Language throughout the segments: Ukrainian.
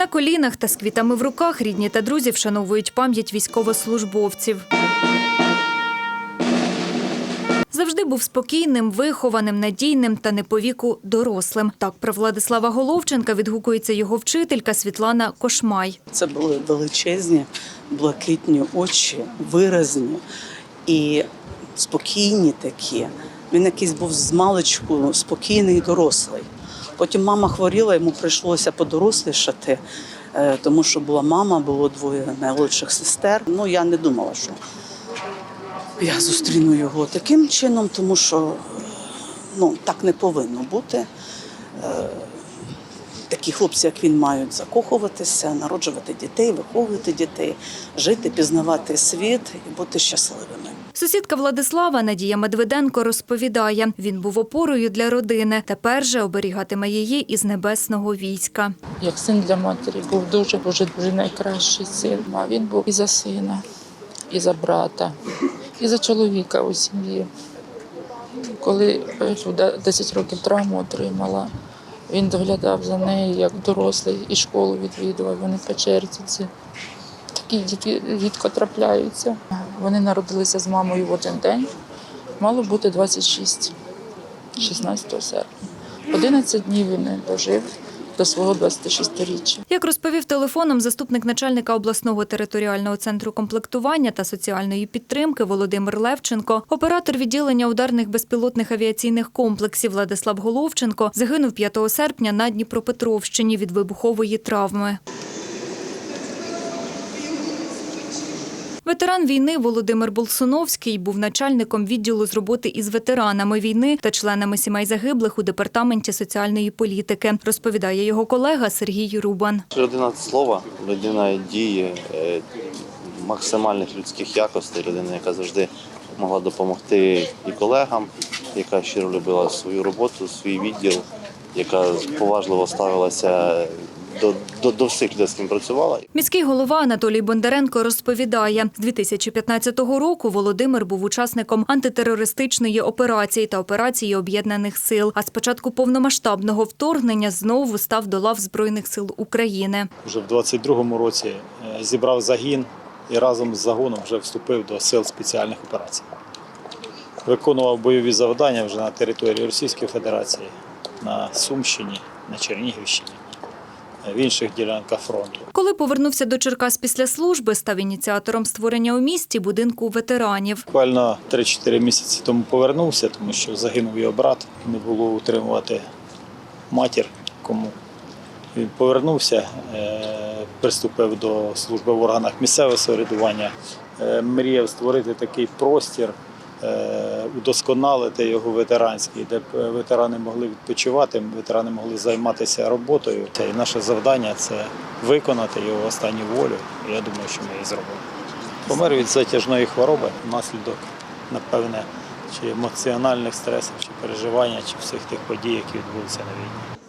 На колінах та з квітами в руках рідні та друзі вшановують пам'ять військовослужбовців. Завжди був спокійним, вихованим, надійним та не по віку дорослим. Так про Владислава Головченка відгукується його вчителька Світлана Кошмай. Це були величезні, блакитні очі, виразні і спокійні такі. Він якийсь був з маличку спокійний дорослий. Потім мама хворіла, йому прийшлося подорослішати, е, тому що була мама, було двоє наймолодших сестер. Ну я не думала, що я зустріну його таким чином, тому що е, ну, так не повинно бути. Такі хлопці, як він, мають закохуватися, народжувати дітей, виховувати дітей, жити, пізнавати світ і бути щасливими. Сусідка Владислава Надія Медведенко розповідає, він був опорою для родини. Тепер же оберігатиме її із небесного війська. як син для матері, був дуже дуже дуже найкращий син. А він був і за сина, і за брата, і за чоловіка у сім'ї. Коли е, 10 років травму отримала, він доглядав за нею як дорослий і школу відвідував. Вони по черзі. Такі діти рідко трапляються. Вони народилися з мамою в один день. Мало бути 26, 16 серпня. 11 днів він не дожив до свого 26-річчя. Як розповів телефоном заступник начальника обласного територіального центру комплектування та соціальної підтримки Володимир Левченко, оператор відділення ударних безпілотних авіаційних комплексів Владислав Головченко загинув 5 серпня на Дніпропетровщині від вибухової травми. Ветеран війни Володимир Болсуновський був начальником відділу з роботи із ветеранами війни та членами сімей загиблих у департаменті соціальної політики, розповідає його колега Сергій Рубан. Людина слова, людина дії, е, максимальних людських якостей, людина, яка завжди могла допомогти і колегам, яка щиро любила свою роботу, свій відділ, яка поважливо ставилася до, до, до всіх людей, з ким працювала. Міський голова Анатолій Бондаренко розповідає, з 2015 року Володимир був учасником антитерористичної операції та операції об'єднаних сил. А з початку повномасштабного вторгнення знову став до лав збройних сил України. вже в 22-му році е, зібрав загін і разом з загоном вже вступив до сил спеціальних операцій. Виконував бойові завдання вже на території Російської Федерації, на Сумщині, на Чернігівщині, в інших ділянках фронту. Коли повернувся до Черкас після служби, став ініціатором створення у місті будинку ветеранів. Буквально 3-4 місяці тому повернувся, тому що загинув його брат, не було утримувати матір кому. Він повернувся, е, приступив до служби в органах місцевого самоврядування, е, мріяв створити такий простір, удосконалити його ветеранський, де е, ветерани могли відпочивати, ветерани могли займатися роботою. І наше завдання це виконати його останню волю. Я думаю, що ми її зробимо. Помер від затяжної хвороби внаслідок, напевне, чи емоціональних стресів, чи переживання, чи всіх тих подій, які відбулися на війні.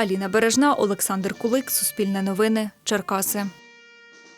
Аліна Бережна, Олександр Кулик, Суспільне новини, Черкаси.